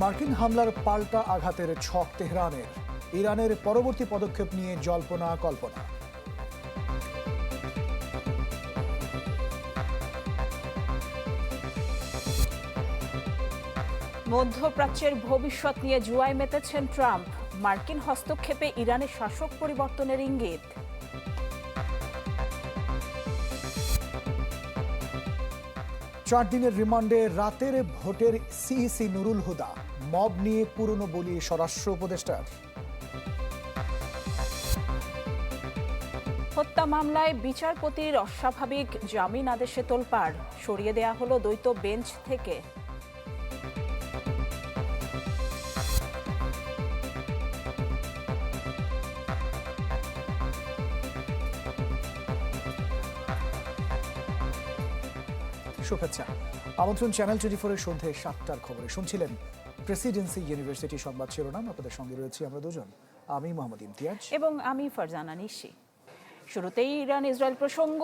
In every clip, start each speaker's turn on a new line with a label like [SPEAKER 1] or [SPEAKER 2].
[SPEAKER 1] মার্কিন হামলার পাল্টা আঘাতের ছক তেহরানের। ইরানের পরবর্তী পদক্ষেপ নিয়ে জল্পনা, কল্পনা।
[SPEAKER 2] মধ্যপ্রাচ্যের ভবিষ্যৎ নিয়ে জুয়ায় মেতেছেন ট্রাম্প। মার্কিন হস্তক্ষেপে ইরানের শাসক পরিবর্তনের ইঙ্গিত।
[SPEAKER 1] চার দিনের রিমান্ডে রাতের ভোটের সিইসি নুরুল হুদা। মব নিয়ে পুরনো বলি স্বরাষ্ট্র উপদেষ্টার।
[SPEAKER 2] হত্যা মামলায় বিচারপতির অস্বাভাবিক জামিন আদেশে তোলপাড়। সরিয়ে দেয়া হলো দ্বৈত বেঞ্চ থেকে।
[SPEAKER 1] শুভেচ্ছা। আমন্ত্রণ চ্যানেল টোয়েন্টি ফোরের সন্ধে সাতটার খবরে। শুনছিলেন প্রেসিডেন্সি ইউনিভার্সিটি সংবাদ শিরোনাম। আপনাদের সঙ্গে রয়েছি আমরা দুজন। আমি মোহাম্মদ ইমতিয়াজ।
[SPEAKER 2] এবং আমি ফারজানা নিশি। শুরুতেই ইরান ইসরায়েল প্রসঙ্গ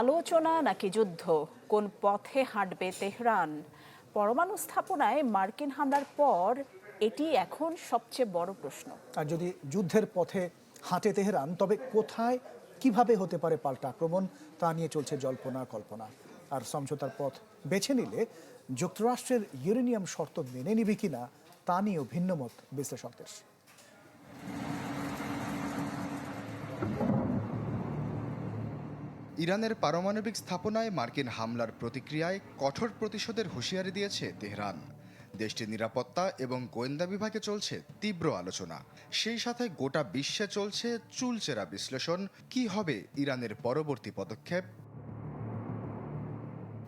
[SPEAKER 2] আলোচনা নাকি যুদ্ধ? কোন পথে হাঁটবে তেহরান? পরমাণু স্থাপনায় মার্কিন হামলার পর এটি এখন সবচেয়ে বড় প্রশ্ন।
[SPEAKER 1] আর যদি যুদ্ধের পথে হাঁটে তেহরান তবে কোথায় কীভাবে হতে পারে পাল্টা আক্রমণ তা নিয়ে চলছে জল্পনা কল্পনা। আর সমঝোতার পথ বেছে নিলে যুক্তরাষ্ট্রের ইউরেনিয়াম শর্ত মেনে নিবে কিনা তা নিয়েও ভিন্নমত বিশ্লেষকদের।
[SPEAKER 3] ইরানের পারমাণবিক স্থাপনায় মার্কিন হামলার প্রতিক্রিয়ায় কঠোর প্রতিশোধের হুঁশিয়ারি দিয়েছে তেহরান। দেশটির নিরাপত্তা এবং গোয়েন্দা বিভাগে চলছে তীব্র আলোচনা। সেই সাথে গোটা বিশ্বে চলছে চুলচেরা বিশ্লেষণ। কি হবে ইরানের পরবর্তী পদক্ষেপ?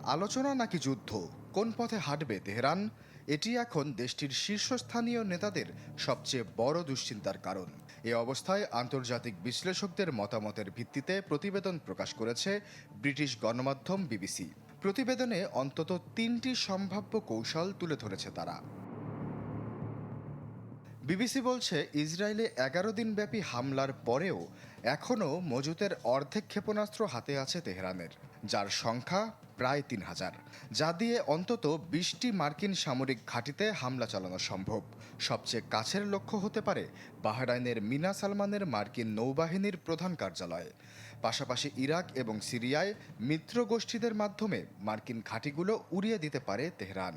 [SPEAKER 3] আলোচনা নাকি যুদ্ধ? কোন পথে হাঁটবে তেহরান? এটি এখন দেশটির শীর্ষস্থানীয় নেতাদের সবচেয়ে বড় দুশ্চিন্তার কারণ। এ অবস্থায় আন্তর্জাতিক বিশ্লেষকদের মতামতের ভিত্তিতে প্রতিবেদন প্রকাশ করেছে ব্রিটিশ গণমাধ্যম বিবিসি। প্রতিবেদনে অন্তত তিনটি সম্ভাব্য কৌশল তুলে ধরেছে তারা। বিবিসি বলছে, ইসরায়েলে এগারো দিনব্যাপী হামলার পরেও এখনও মজুতের অর্ধেক ক্ষেপণাস্ত্র হাতে আছে তেহরানের, যার সংখ্যা প্রায় তিন হাজার, যা দিয়ে অন্তত বিশটি মার্কিন সামরিক ঘাঁটিতে হামলা চালানো সম্ভব। সবচেয়ে কাছের লক্ষ্য হতে পারে বাহরাইনের মিনা সালমানের মার্কিন নৌবাহিনীর প্রধান কার্যালয়। পাশাপাশি ইরাক এবং সিরিয়ায় মিত্র গোষ্ঠীদের মাধ্যমে মার্কিন ঘাঁটিগুলো উড়িয়ে দিতে পারে তেহরান।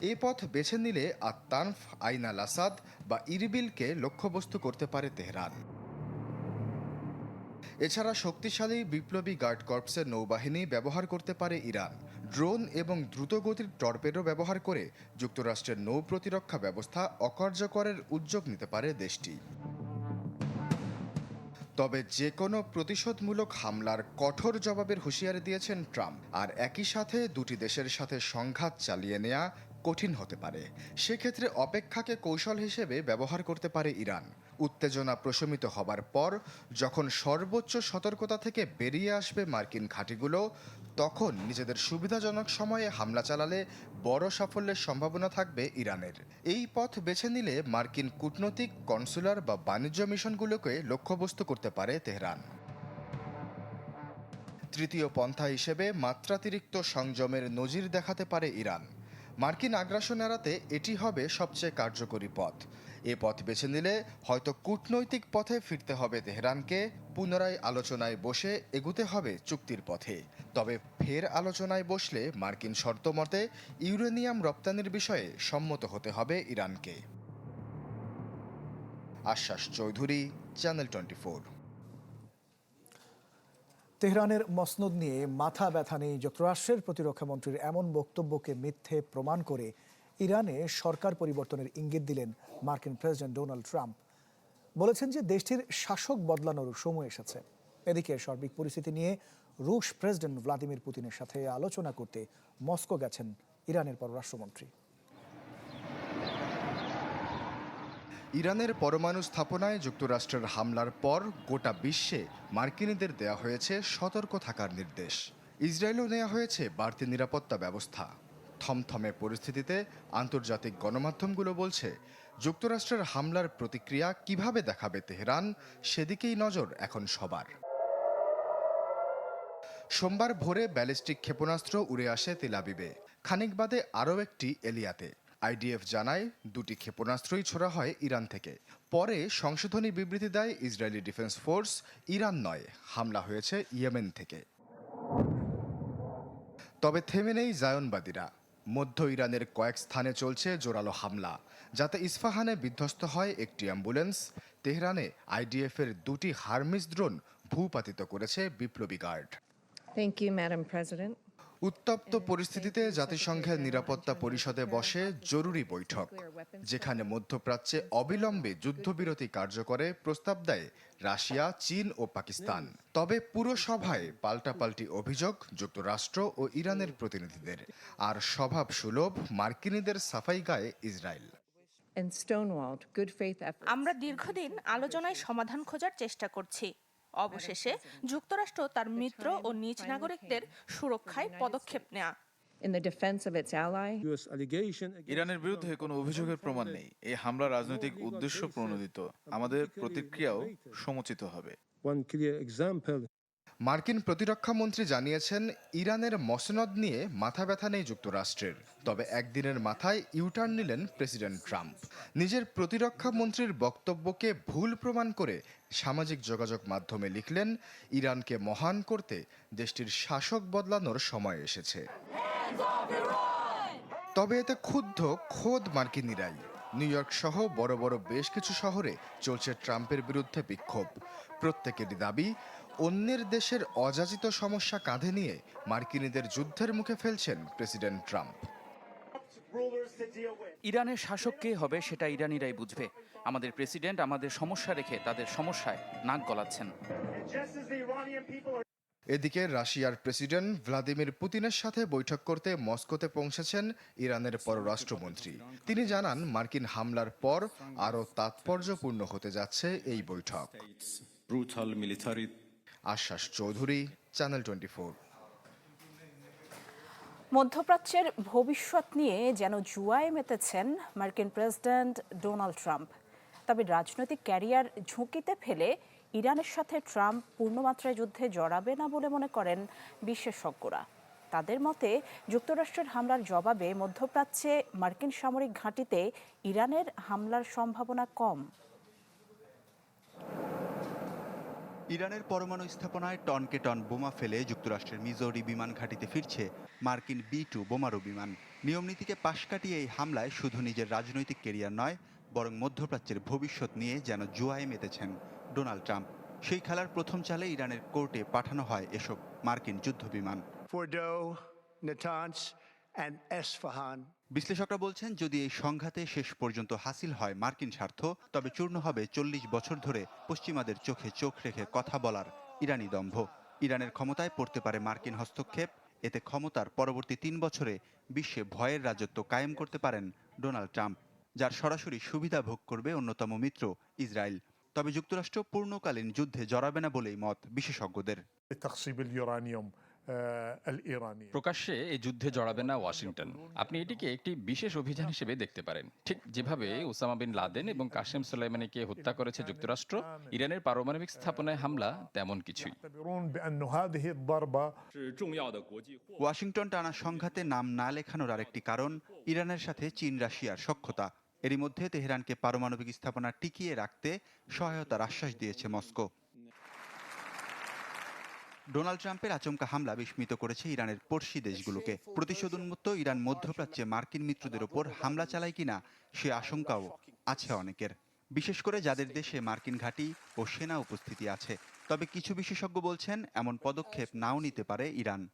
[SPEAKER 3] এই পথ বেছে নিলে আত্মানফ আইন আল আসাদ বা ইরবিলকে লক্ষ্যবস্তু করতে পারে তেহরান। এছাড়া শক্তিশালী বিপ্লবী গার্ড কর্পসের নৌবাহিনী ব্যবহার করতে পারে ইরান। ড্রোন এবং দ্রুতগতির টর্পেডো ব্যবহার করে যুক্তরাষ্ট্রের নৌ প্রতিরক্ষা ব্যবস্থা অকার্যকরের উদ্যোগ নিতে পারে দেশটি। তবে যে কোনো প্রতিশোধমূলক হামলার কঠোর জবাবের হুঁশিয়ারি দিয়েছেন ট্রাম্প। আর একই সাথে দুটি দেশের সাথে সংঘাত চালিয়ে নেওয়া কঠিন হতে পারে। সেক্ষেত্রে অপেক্ষাকে কৌশল হিসেবে ব্যবহার করতে পারে ইরান। উত্তেজনা প্রশমিত হবার পর, যখন সর্বোচ্চ সতর্কতা থেকে বেরিয়ে আসবে মার্কিন ঘাঁটিগুলো, তখন নিজেদের সুবিধাজনক সময়ে হামলা চালালে বড় সাফল্যের সম্ভাবনা থাকবে ইরানের। এই পথ বেছে নিলে মার্কিন কূটনৈতিক, কনসুলার বা বাণিজ্য মিশনগুলোকে লক্ষ্যবস্তু করতে পারে তেহরান। তৃতীয় পন্থা হিসেবে মাত্রাতিরিক্ত সংযমের নজির দেখাতে পারে ইরান। মার্কিন আগ্রাসন এড়াতে এটি হবে সবচেয়ে কার্যকরী পথ। এ পথ বেছে নিলে হয়তো কূটনৈতিক পথে ফিরতে হবে তেহরানকে, পুনরায় আলোচনায় বসে এগুতে হবে চুক্তির পথে। তবে ফের আলোচনায় বসলে মার্কিন শর্ত মতে ইউরেনিয়াম রপ্তানির বিষয়ে সম্মত হতে হবে ইরানকে। আশ্বাস চৌধুরী, চ্যানেল টোয়েন্টি
[SPEAKER 1] তেহরানের মসনদ নিয়ে মাথা ব্যথা নেই যুক্তরাষ্ট্রের প্রতিরক্ষা মন্ত্রীর এমন বক্তব্যকে মিথ্যে প্রমাণ করে ইরানে সরকার পরিবর্তনের ইঙ্গিত দিলেন মার্কিন প্রেসিডেন্ট ডোনাল্ড ট্রাম্প। বলেছেন যে দেশটির শাসক বদলানোর সময় এসেছে। এদিকে সার্বিক পরিস্থিতি নিয়ে রুশ প্রেসিডেন্ট ভ্লাদিমির পুতিনের সাথে আলোচনা করতে মস্কো গেছেন ইরানের পররাষ্ট্রমন্ত্রী।
[SPEAKER 3] ইরানের পরমাণু স্থাপনায় যুক্তরাষ্ট্রের হামলার পর গোটা বিশ্বে মার্কিনীদের দেয়া হয়েছে সতর্ক থাকার নির্দেশ। ইসরায়েলও নেওয়া হয়েছে বাড়তি নিরাপত্তা ব্যবস্থা। থমথমে পরিস্থিতিতে আন্তর্জাতিক গণমাধ্যমগুলো বলছে, যুক্তরাষ্ট্রের হামলার প্রতিক্রিয়া কীভাবে দেখাবে তেহরান সেদিকেই নজর এখন সবার। সোমবার ভোরে ব্যালিস্টিক ক্ষেপণাস্ত্র উড়ে আসে তেলাবিবে খানিক বাদে আরও একটি এলিয়াতে। আইডিএফ জানায়, দুটি ক্ষেপণাস্ত্রই ছোড়া হয় ইরান থেকে। পরে সংশোধনী বিবৃতি দেয় ইসরায়েলি ডিফেন্স ফোর্স, ইরান নয়। হামলা হয়েছে ইয়েমেন থেকে। তবে থেমে নেই জায়নবাদীরা। মধ্য ইরানের কয়েক স্থানে চলছে জোরালো হামলা, যাতে ইস্পাহানে বিধ্বস্ত হয় একটি অ্যাম্বুলেন্স। তেহরানে আইডিএফের দুটি হারমিস ড্রোন ভূপাতিত করেছে বিপ্লবী guard.
[SPEAKER 4] Thank you Madam President.
[SPEAKER 3] উত্তপ্ত পরিস্থিতিতে জাতিসংঘের নিরাপত্তা পরিষদে বসে জরুরি বৈঠক যেখানে মধ্যপ্রাচ্যে অবিলম্বে যুদ্ধবিরতি কার্যকরে প্রস্তাব দেয় রাশিয়া চীন ও পাকিস্তান। তবে পুরো সভায় পাল্টাপাল্টি অভিযোগ যুক্তরাষ্ট্র ও ইরানের প্রতিনিধিদের আর স্বভাব সুলভ মার্কিনীদের সাফাই গায়ে ইসরায়েল।
[SPEAKER 5] আমরা দীর্ঘদিন আলোচনায় সমাধান খোঁজার চেষ্টা করছি। অবশেষে যুক্তরাষ্ট্র তার মিত্র ও নিজ নাগরিকদের সুরক্ষায় পদক্ষেপ নেয়া।
[SPEAKER 4] In the defense of its ally.
[SPEAKER 6] US allegation against
[SPEAKER 7] ইরানের বিরুদ্ধে কোনো অভিযোগের প্রমাণ নেই। এই হামলা রাজনৈতিক উদ্দেশ্য প্রণোদিত। আমাদের প্রতিক্রিয়াও সমুচিত হবে।
[SPEAKER 6] One clear example
[SPEAKER 3] মার্কিন প্রতিরক্ষা মন্ত্রী জানিয়েছেন, ইরানের মসনদ নিয়ে মাথা ব্যথা নেই যুক্তরাষ্ট্রের। তবে একদিনের মাথায় ইউটার্ন নিলেন প্রেসিডেন্ট ট্রাম্প। নিজের প্রতিরক্ষা মন্ত্রীর বক্তব্যকে ভুল প্রমাণ করে সামাজিক যোগাযোগ মাধ্যমে লিখলেন, ইরানকে মহান করতে দেশটির শাসক বদলানোর সময় এসেছে। তবে এতে ক্ষুব্ধ খোদ মার্কিনীরাই নিউ ইয়র্ক সহ বড় বড় বেশ কিছু শহরে চলছে ট্রাম্পের বিরুদ্ধে বিক্ষোভ। প্রত্যেকেরই দাবি, অন্যের দেশের অযাচিত সমস্যা কাঁধে নিয়ে মার্কিনীদের যুদ্ধের মুখে ফেলছেন প্রেসিডেন্ট ট্রাম্প।
[SPEAKER 8] ইরানের শাসক কে হবে সেটা ইরানিরাই বুঝবে। আমাদের প্রেসিডেন্ট আমাদের সমস্যা রেখে তাদের সমস্যায় নাক গলাচ্ছেন।
[SPEAKER 3] এদিকে রাশিয়ার প্রেসিডেন্ট ভ্লাদিমির পুতিনের সাথে বৈঠক করতে মস্কোতে পৌঁছেছেন ইরানের পররাষ্ট্রমন্ত্রী। তিনি জানান মার্কিন হামলার পর আরও তাৎপর্যপূর্ণ হতে যাচ্ছে এই বৈঠক। আশ্বাস চৌধুরী চ্যানেল টোয়েন্টি ফোর
[SPEAKER 2] মধ্যপ্রাচ্যের ভবিষ্যৎ নিয়ে যেন জুয়ায় মেতেছেন মার্কিন প্রেসিডেন্ট ডোনাল্ড ট্রাম্প। তবে রাজনৈতিক ক্যারিয়ার ঝুঁকিতে ফেলে ইরানের সাথে ট্রাম্প পূর্ণমাত্রায় যুদ্ধে জড়াবে না বলে মনে করেন বিশেষজ্ঞরা। তাদের মতে, যুক্তরাষ্ট্রের হামলার জবাবে মধ্যপ্রাচ্যে মার্কিন সামরিক ঘাঁটিতে ইরানের হামলার সম্ভাবনা কম।
[SPEAKER 9] ইরানের পরমাণু স্থাপনায় টনকে টন বোমা ফেলে যুক্তরাষ্ট্রের মিজোরি বিমান ঘাঁটিতে ফিরছে মার্কিন বি টু বোমারু বিমান। নিয়মনীতিকে পাশ কাটিয়ে এই হামলায় শুধু নিজের রাজনৈতিক কেরিয়ার নয়, বরং মধ্যপ্রাচ্যের ভবিষ্যৎ নিয়ে যেন জুয়ায় মেতেছেন। Donald Trump. সেই খেলার প্রথম চালে ইরানের কোর্টে পাঠানো হয় এসব মার্কিন যুদ্ধ বিমান. বিশ্লেষকরা বলছেন যদি এই সংঘাতে শেষ পর্যন্ত হাসিল হয় মার্কিন স্বার্থ তবে চূর্ণ হবে চল্লিশ বছর ধরে পশ্চিমাদের চোখে চোখ রেখে কথা বলার ইরানি দম্ভ। ইরানের ক্ষমতায় পড়তে পারে মার্কিন হস্তক্ষেপ এতে ক্ষমতার পরবর্তী তিন বছরে বিশ্বে ভয়ের রাজত্ব কায়েম করতে পারেন ডোনাল্ড ট্রাম্প যার সরাসরি সুবিধা ভোগ করবে অন্যতম মিত্র ইসরায়েল। তবে যুক্তরাষ্ট্র পূর্ণকালীন যুদ্ধে জড়াবে না বলেই মত বিশেষজ্ঞদের।
[SPEAKER 10] প্রকাশ্যে এই যুদ্ধে জড়াবে না ওয়াশিংটন। আপনি এটিকে একটি বিশেষ অভিযান হিসেবে দেখতে পারেন। ঠিক যেভাবে ওসামা বিন লাদেন এবং কাশেম সোলাইমানিকে হত্যা করেছে যুক্তরাষ্ট্র ইরানের পারমাণবিক স্থাপনায় হামলা তেমন কিছুই।
[SPEAKER 9] ওয়াশিংটন টানা সংঘাতে নাম না লেখানোর আরেকটি কারণ ইরানের সাথে চীন রাশিয়ার সক্ষতা এরই মধ্যে তেহরানকে পারমাণবিক স্থাপনা টিকিয়ে রাখতে সহায়তার আশ্বাস দিয়েছে মস্কো। ডোনাল্ড ট্রাম্পের আচমকা হামলা বিস্মিত করেছে ইরানের পড়শি দেশগুলোকে। প্রতিশোধ উন্মুক্ত ইরান মধ্যপ্রাচ্যে মার্কিন মিত্রদের ওপর হামলা চালায় কিনা সে আশঙ্কাও আছে অনেকের। বিশেষ করে যাদের দেশে মার্কিন ঘাঁটি ও সেনা উপস্থিতি আছে। তবে কিছু বিশেষজ্ঞ বলছেন, এমন পদক্ষেপ নাও নিতে পারে ইরান।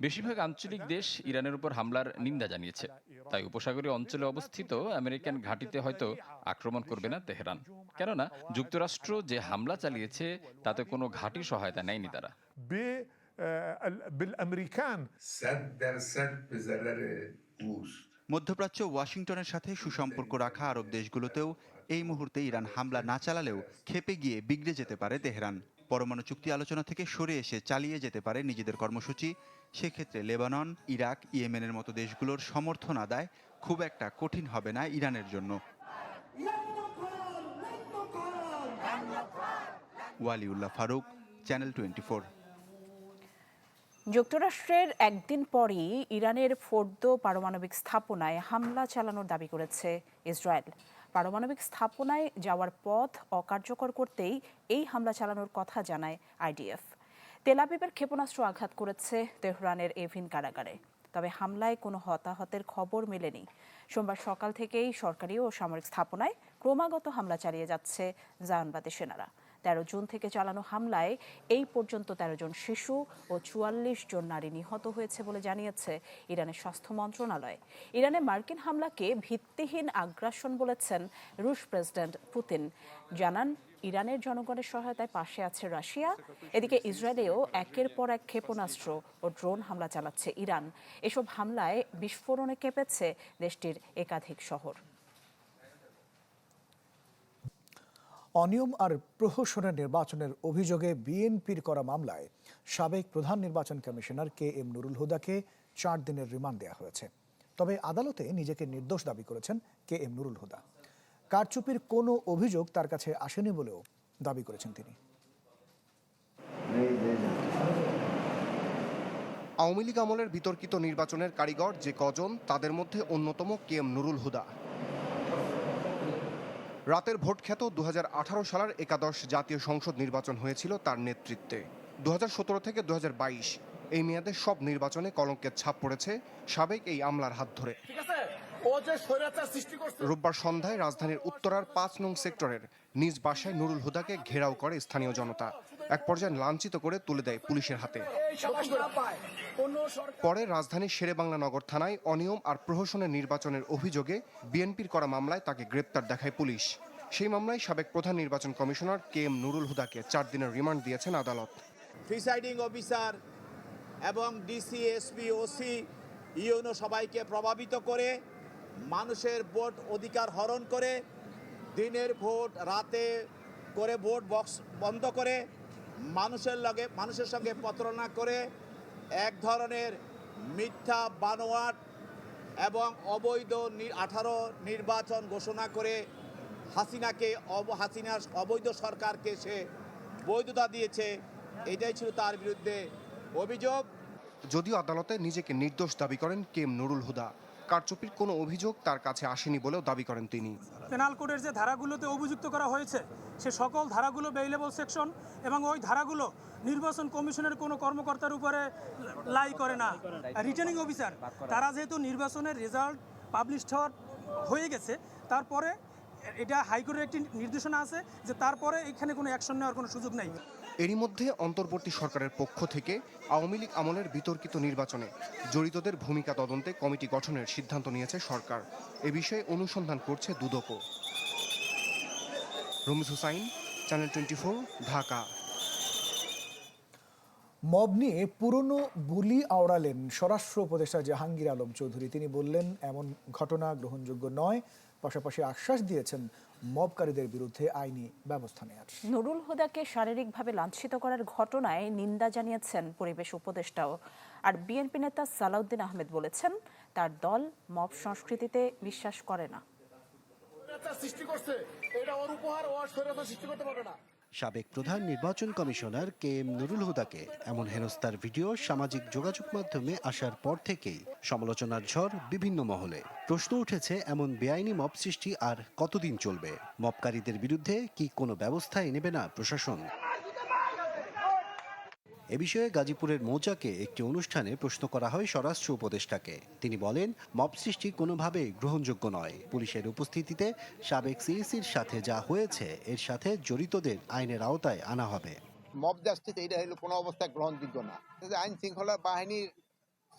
[SPEAKER 10] বেশিরভাগ আঞ্চলিক দেশ ইরানের উপর হামলার নিন্দা জানিয়েছে তাই উপসাগরীয় অঞ্চলে অবস্থিত আমেরিকান ঘাঁটিতে হয়তো আক্রমণ করবে না তেহরান কেননা যুক্তরাষ্ট্র যে হামলা চালিয়েছে তাতে কোনো ঘাঁটি সহায়তা নেয়নি তারা
[SPEAKER 6] ب- آه، ال- بالأمريكان
[SPEAKER 9] মধ্যপ্রাচ্য ওয়াশিংটনের সাথে সুসম্পর্ক রাখা আরব দেশগুলোতেও এই মুহূর্তে ইরান হামলা না চালালেও খেপে গিয়ে বিগড়ে যেতে পারে তেহরান পরমাণু চুক্তি আলোচনা থেকে সরে এসে চালিয়ে যেতে পারে নিজেদের কর্মসূচি। সেক্ষেত্রে লেবানন, ইরাক, ইয়েমেনের মতো দেশগুলোর সমর্থন আদায় খুব একটা কঠিন হবে না ইরানের জন্য। Waliullah Faruk, channel twenty four
[SPEAKER 2] যুক্তরাষ্ট্রের একদিন পরই ইরানের ফোর্দো পারমাণবিক স্থাপনায় হামলা চালানোর দাবি করেছে ইসরায়েল। পারমাণবিক স্থাপনায় যাওয়ার পথ অকার্যকর করতেই এই হামলা চালানোর কথা জানায় আইডিএফ। তেলাবিবের ক্ষেপণাস্ত্র আঘাত করেছে তেহরানের এভিন কারাগারে। তবে হামলায় কোনো হতাহতের খবর মেলেনি। সোমবার সকাল থেকেই সরকারি ও সামরিক স্থাপনায় ক্রমাগত হামলা চালিয়ে যাচ্ছে জায়নবাদী সেনারা। তেরো জুন থেকে চালানো হামলায় এই পর্যন্ত তেরো জন শিশু ও চুয়াল্লিশ জন নারী নিহত হয়েছে বলে জানিয়েছে ইরানের স্বাস্থ্য মন্ত্রণালয়। ইরানে মার্কিন হামলাকে ভিত্তিহীন আগ্রাসন বলেছেন রুশ প্রেসিডেন্ট পুতিন। জানান, ইরানের জনগণের সহায়তায় পাশে আছে রাশিয়া। এদিকে ইসরায়েলেও একের পর এক ক্ষেপণাস্ত্র ও ড্রোন হামলা চালাচ্ছে ইরান। এসব হামলায় বিস্ফোরণে কেঁপেছে দেশটির একাধিক শহর।
[SPEAKER 1] অনিয়ম আর প্রহসনের নির্বাচনের অভিযোগে বিএনপির করা মামলায় সাবেক প্রধান নির্বাচন কমিশনার কে এম নুরুল হুদাকে চার দিনের রিমান্ড দেওয়া হয়েছে। তবে আদালতে নিজেকে নির্দোষ দাবি করেছেন কে এম নুরুল হুদা। কারচুপির কোনো অভিযোগ তার কাছে আসেনি বলেও দাবি করেছেন তিনি।
[SPEAKER 11] আওয়ামী লীগ আমলের বিতর্কিত নির্বাচনের কারিগর যে কজন, তাদের মধ্যে অন্যতম কে এম নুরুল হুদা। রাতের ভোট খ্যাত দু সালের একাদশ জাতীয় সংসদ নির্বাচন হয়েছিল তার নেতৃত্বে। দু হাজার সতেরো থেকে দুহাজার বাইশ এই মেয়াদে সব নির্বাচনে কলঙ্কের ছাপ পড়েছে সাবেক এই আমলার হাত ধরে। রোববার সন্ধ্যায় রাজধানীর উত্তরার পাঁচ নং সেক্টরের নিজ বাসায় নুরুল হুদাকে ঘেরাও করে স্থানীয় জনতা। এক পর্যায়ে লাঞ্ছিত করে তুলে দেয় পুলিশের হাতে। পরে রাজধানীর শেরেবাংলা নগর থানায় অনিয়ম আর প্রহসনের নির্বাচনের অভিযোগে বিএনপির করা মামলায় তাকে গ্রেপ্তার দেখায় পুলিশ। সেই মামলায় সাবেক প্রধান নির্বাচন কমিশনার কে এম নুরুল হুদাকে চার দিনের রিমান্ড দিয়েছেন আদালত।
[SPEAKER 12] প্রিসাইডিং অফিসার এবং ডিসি, এসপি, ওসি ইউনো সবাইকে প্রভাবিত করে মানুষের ভোট অধিকার হরণ করে দিনের ভোট, রাতে করে ভোট বক্স বন্ধ করে মানুষের লগে, মানুষের সঙ্গে প্রতারণা করে এক ধরনের মিথ্যা বানোয়াট এবং অবৈধ আঠারো নির্বাচন ঘোষণা করে হাসিনাকে অব হাসিনার অবৈধ সরকারকে সে বৈধতা দিয়েছে। এটাই ছিল তার বিরুদ্ধে অভিযোগ।
[SPEAKER 11] যদিও আদালতে নিজেকে নির্দোষ দাবি করেন কেম নুরুল হুদা। কারচুপির কোনো অভিযোগ তার কাছে আসেনি বলেও দাবি করেন তিনি।
[SPEAKER 13] পেনাল কোডের যে ধারাগুলোতে অভিযুক্ত করা হয়েছে, সে সকল ধারাগুলো বেইলেবল সেকশন এবং ওই ধারাগুলো নির্বাচন কমিশনের কোনো কর্মকর্তার উপরে লাই করে না। রিটার্নিং অফিসার তারা যেহেতু নির্বাচনের রেজাল্ট পাবলিশ হওয়ার হয়ে গেছে, তারপরে এটা হাইকোর্টের একটি নির্দেশনা আছে যে তারপরে এখানে কোনো অ্যাকশন নেওয়ার কোনো সুযোগ নেই।
[SPEAKER 11] এরই মধ্যে অন্তর্বর্তী সরকারের পক্ষ থেকে আওয়ামী লীগ আমলের বিতর্কিত নির্বাচনে জড়িতদের ভূমিকা তদন্তে কমিটি গঠনের সিদ্ধান্ত নিয়েছে সরকার। এ বিষয়ে অনুসন্ধান করছে দুদকও। Ramiz Hussain, channel twenty four,
[SPEAKER 1] Dhaka. Mob নিয়ে পুরনো বুলি আওড়ালেন স্বরাষ্ট্র উপদেষ্টা জাহাঙ্গীর আলম চৌধুরী। তিনি বললেন, এমন ঘটনা গ্রহণযোগ্য নয়। পাশাপাশি আশ্বাস দিয়েছেন মবকারীদের বিরুদ্ধে আইনি ব্যবস্থা নেয়ার।
[SPEAKER 2] নুরুল হুদাকে শারীরিকভাবে লাঞ্ছিত করার ঘটনায় নিন্দা জানিয়েছেন পরিবেশ উপদেষ্টাও। আর বিএনপি নেতা সালাউদ্দিন আহমেদ বলেছেন তার দল মব সংস্কৃতিতে বিশ্বাস করে না।
[SPEAKER 14] সাবেক প্রধান নির্বাচন কমিশনার কে এম নুরুল হুদাকে এমন হেনস্থার ভিডিও সামাজিক যোগাযোগ মাধ্যমে আসার পর থেকেই সমালোচনার ঝড় বিভিন্ন মহলে। প্রশ্ন উঠেছে, এমন বেআইনি মব সৃষ্টি আর কতদিন চলবে? মবকারীদের বিরুদ্ধে কি কোনো ব্যবস্থাই নেবে না প্রশাসন? এ বিষয়ে গাজীপুরের মৌচাকে একটি অনুষ্ঠানে প্রশ্ন করা হয় স্বরাষ্ট্র উপদেষ্টাকে। তিনি বলেন, মব সৃষ্টি কোনোভাবে গ্রহণযোগ্য নয়। পুলিশের উপস্থিতিতে সাবেক সিইসির সাথে যা হয়েছে, এর সাথে জড়িতদের আইনের আওতায় আনা হবে।
[SPEAKER 15] মব জাস্টিস এইটা হলো কোনো অবস্থায় গ্রহণযোগ্য না। আইন শৃঙ্খলা বাহিনীর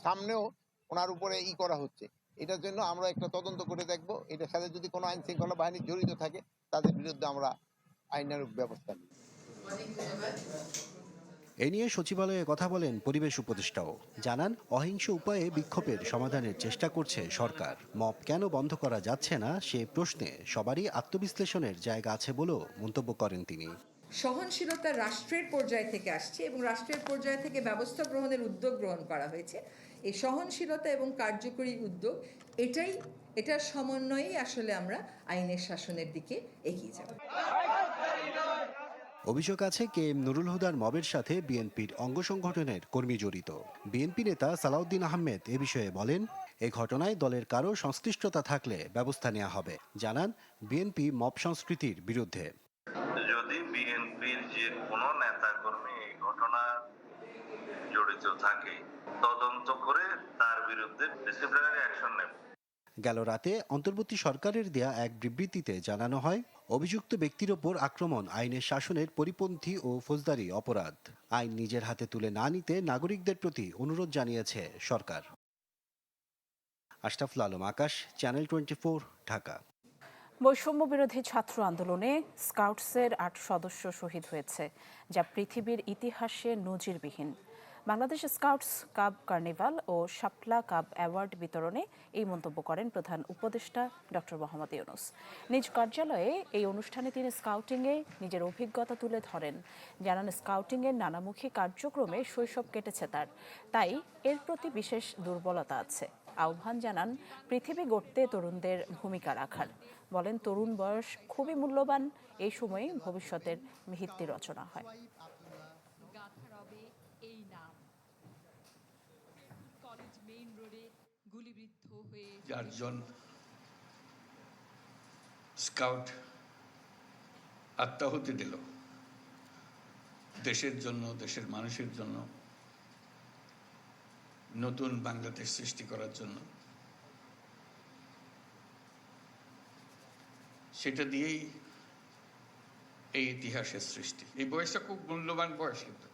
[SPEAKER 15] সামনেও ওনার উপরে ই করা হচ্ছে। এটার জন্য আমরা একটা তদন্ত করে দেখব। এটার সাথে যদি কোনো আইন শৃঙ্খলা বাহিনী জড়িত থাকে, তাদের বিরুদ্ধে আমরা আইনের ব্যবস্থা নিই
[SPEAKER 14] এ নিয়ে সচিবালয়ে কথা বলেন পরিবেশ উপদেষ্টাও। জানান, অহিংস উপায়ে বিক্ষোভের সমাধানের চেষ্টা করছে সরকার। মব কেন বন্ধ করা যাচ্ছে না, সে প্রশ্নে সবারই আত্মবিশ্লেষণের জায়গা আছে বলেও মন্তব্য করেন তিনি।
[SPEAKER 16] সহনশীলতা রাষ্ট্রের পর্যায় থেকে আসছে এবং রাষ্ট্রের পর্যায় থেকে ব্যবস্থা গ্রহণের উদ্যোগ গ্রহণ করা হয়েছে। এই সহনশীলতা এবং কার্যকরী উদ্যোগ, এটাই, এটার সমন্বয়েই আসলে আমরা আইনের শাসনের দিকে এগিয়ে যাব।
[SPEAKER 14] অভিযোগ আছে কে এম নুরুল হুদার মবের সাথে বিএনপির অঙ্গ সংগঠনের কর্মী জড়িত। বিএনপি নেতা সালাউদ্দিন আহমেদ এ বিষয়ে বলেন এ ঘটনায় দলের কারও সংশ্লিষ্টতা থাকলে ব্যবস্থা নেওয়া হবে। জানান বিএনপি মব সংস্কৃতির বিরুদ্ধে।
[SPEAKER 17] যদি বিএনপির যে কোনো নেতা কর্মী এই ঘটনা জড়িত থাকে তদন্ত করে তার বিরুদ্ধে ডিসিপ্লিনারি অ্যাকশন নেবে।
[SPEAKER 14] গেল রাতে অন্তর্বর্তী সরকারের দেয়া এক বিবৃতিতে জানানো হয় অভিযুক্ত ব্যক্তির ওপর আক্রমণ, আইনের শাসনের পরিপন্থী ও ফৌজদারি অপরাধ। আইন নিজের হাতে তুলে না নিতে নাগরিকদের প্রতি অনুরোধ জানিয়েছে সরকার। Ashraful Alam, Akash, channel twenty Dhaka.
[SPEAKER 2] বৈষম্য বিরোধী ছাত্র আন্দোলনে স্কাউটসের আট সদস্য শহীদ হয়েছে, যা পৃথিবীর ইতিহাসে নজিরবিহীন। বাংলাদেশ স্কাউটস কাব কার্নিভাল ও শাপলা কাব অ্যাওয়ার্ড বিতরণে এই মন্তব্য করেন প্রধান উপদেষ্টা ডক্টর মোহাম্মদ ইউনুস। নিজ কার্যালয়ে এই অনুষ্ঠানে তিনি স্কাউটিংয়ে নিজের অভিজ্ঞতা তুলে ধরেন। জানান, স্কাউটিংয়ের নানামুখী কার্যক্রমে শৈশব কেটেছে তার। তাই এর প্রতি বিশেষ দুর্বলতা আছে। আহ্বান জানান, পৃথিবী গড়তে তরুণদের ভূমিকা রাখার। বলেন, তরুণ বয়স খুবই মূল্যবান। এই সময়ে ভবিষ্যতের ভিত্তি রচনা হয়।
[SPEAKER 18] চারজন স্কাউট আত্মাহুতি দিল। দেশের জন্য, দেশের মানুষের জন্য, নতুন বাংলাদেশ সৃষ্টি করার জন্য। সেটা দিয়েই এই ইতিহাসের সৃষ্টি। এই বয়সটা খুব মূল্যবান বয়স কিন্তু।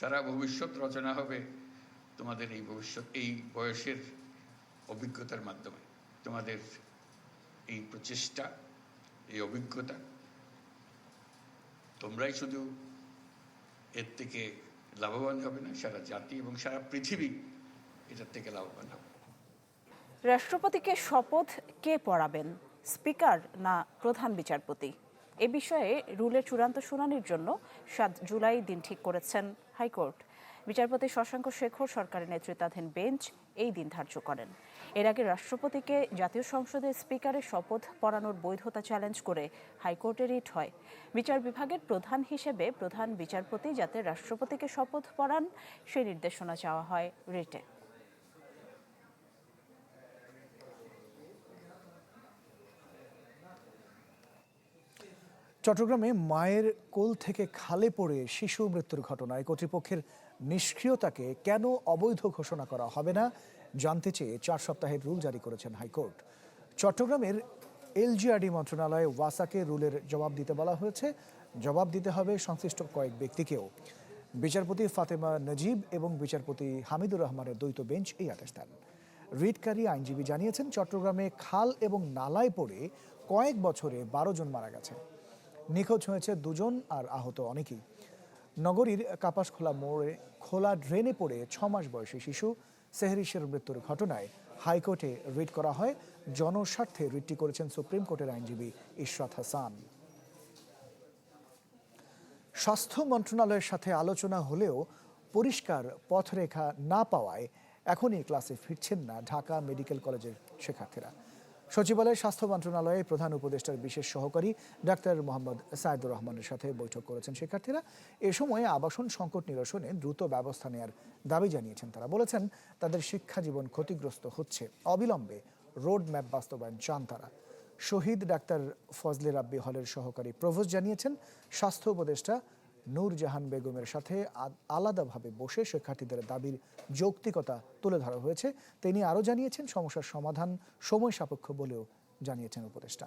[SPEAKER 18] সারা ভবিষ্যৎ রচনা হবে তোমাদের এই ভবিষ্যৎ এই বয়সের অভিজ্ঞতার মাধ্যমে, তোমাদের এই প্রচেষ্টা, এই অভিজ্ঞতা, তোমরাই শুধু এর থেকে লাভবান হবে না, সারা জাতি এবং সারা পৃথিবী এটার থেকে লাভবান হবে।
[SPEAKER 2] রাষ্ট্রপতিকে শপথ কে পড়াবেন? স্পিকার না প্রধান বিচারপতি? এ বিষয়ে রুলের চূড়ান্ত শুনানির জন্য সাত জুলাই দিন ঠিক করেছেন হাইকোর্ট। বিচারপতি শশাঙ্ক শেখর সরকারের নেতৃত্বাধীন বেঞ্চ এই দিন ধার্য করেন। এর আগে রাষ্ট্রপতিকে জাতীয় সংসদের স্পিকারের শপথ পড়ানোর বৈধতা চ্যালেঞ্জ করে হাইকোর্টে রিট হয়। বিচার বিভাগের প্রধান হিসেবে প্রধান বিচারপতি যাতে রাষ্ট্রপতিকে শপথ পড়ান সেই নির্দেশনা চাওয়া হয় রিটে।
[SPEAKER 1] চট্টগ্রামে মায়ের কোল থেকে খালে পড়ে শিশু মৃত্যুর ঘটনায় কর্তৃপক্ষের নিষ্ক্রিয়তাকে কেন অবৈধ ঘোষণা করা হবে না, জানতে চেয়ে চার সপ্তাহের রুল জারি করেছেন হাইকোর্ট। চট্টগ্রামের এলজিআরডি মন্ত্রণালয়ে ওয়াসাকে রুলের জবাব দিতে বলা হয়েছে। জবাব দিতে হবে সংশ্লিষ্ট কয়েক ব্যক্তিকেও। বিচারপতি ফাতেমা নজিব এবং বিচারপতি হামিদুর রহমানের দ্বৈত বেঞ্চ এই আদেশ দেন। রিটকারী আইনজীবী জানিয়েছেন, চট্টগ্রামে খাল এবং নালায় পড়ে কয়েক বছরে বারো জন মারা গেছে নিখোঁজ হয়েছে দুজন আর আহত অনেকেই। নগরীর কাপাসখোলা মোড়ে খোলা ড্রেনে পড়ে ছ মাস বয়সী শিশু সেহরিশের মৃত্যুর ঘটনায় হাইকোর্টে রিট করা হয়। জনস্বার্থে রিটটি করেছেন সুপ্রিম কোর্টের আইনজীবী ইশরাত হাসান। স্বাস্থ্য মন্ত্রণালয়ের সাথে আলোচনা হলেও পরিষ্কার পথরেখা না পাওয়ায় এখনই ক্লাসে ফিরছেন না ঢাকা মেডিকেল কলেজের শিক্ষার্থীরা। সচিবালয়ের স্বাস্থ্য মন্ত্রণালয়ে প্রধান উপদেষ্টার বিশেষ সহকারী ডাক্তার মোহাম্মদ সাইদুর রহমানের সাথে বৈঠক করেছেন শিক্ষার্থীরা। এ সময় আবাসন সংকট নিরসনে দ্রুত ব্যবস্থা নেওয়ার দাবি জানিয়েছেন তারা। বলেছেন, তাদের শিক্ষা জীবন ক্ষতিগ্রস্ত হচ্ছে। অবিলম্বে রোড ম্যাপ বাস্তবায়ন চান তারা। শহীদ ডাক্তার ফজলে রাব্বি হলের সহকারী প্রভোস্ট জানিয়েছেন, স্বাস্থ্য উপদেষ্টা নূর জাহান বেগমের সাথে আলাদাভাবে বসে শিক্ষার্থীদের দাবির যৌক্তিকতা তুলে ধরা হয়েছে। তিনি আরও জানিয়েছেন, সমস্যার সমাধান সময় সাপেক্ষ বলেও জানিয়েছেন উপদেষ্টা।